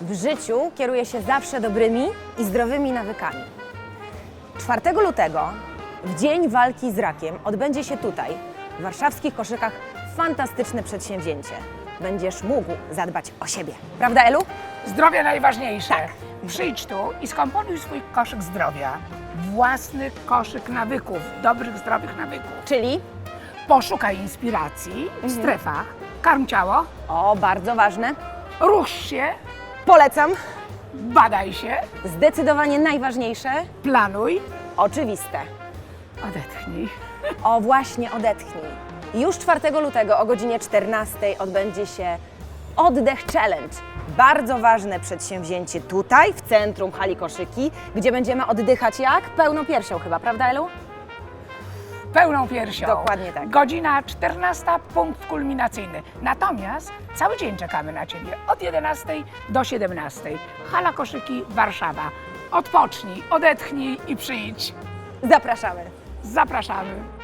W życiu kieruję się zawsze dobrymi i zdrowymi nawykami. 4 lutego, w dzień walki z rakiem, odbędzie się tutaj, w warszawskich koszykach, fantastyczne przedsięwzięcie. Będziesz mógł zadbać o siebie. Prawda, Elu? Zdrowie najważniejsze. Przyjdź tu i skomponuj swój koszyk zdrowia. Własny koszyk nawyków, dobrych, zdrowych nawyków. Czyli, Poszukaj inspiracji w strefach. Karm ciało, o, bardzo ważne, rusz się, polecam, badaj się, zdecydowanie najważniejsze, planuj, oczywiste. odetchnij. O właśnie, odetchnij. Już 4 lutego o godzinie 14 odbędzie się Oddech Challenge. Bardzo ważne przedsięwzięcie tutaj, w centrum hali koszyki, gdzie będziemy oddychać jak? Pełną piersią chyba, prawda Elu? Pełną piersią. Dokładnie tak. Godzina 14, punkt kulminacyjny. Natomiast cały dzień czekamy na Ciebie od 11 do 17. Hala Koszyki, Warszawa. Odpocznij, odetchnij i przyjdź. Zapraszamy. Zapraszamy.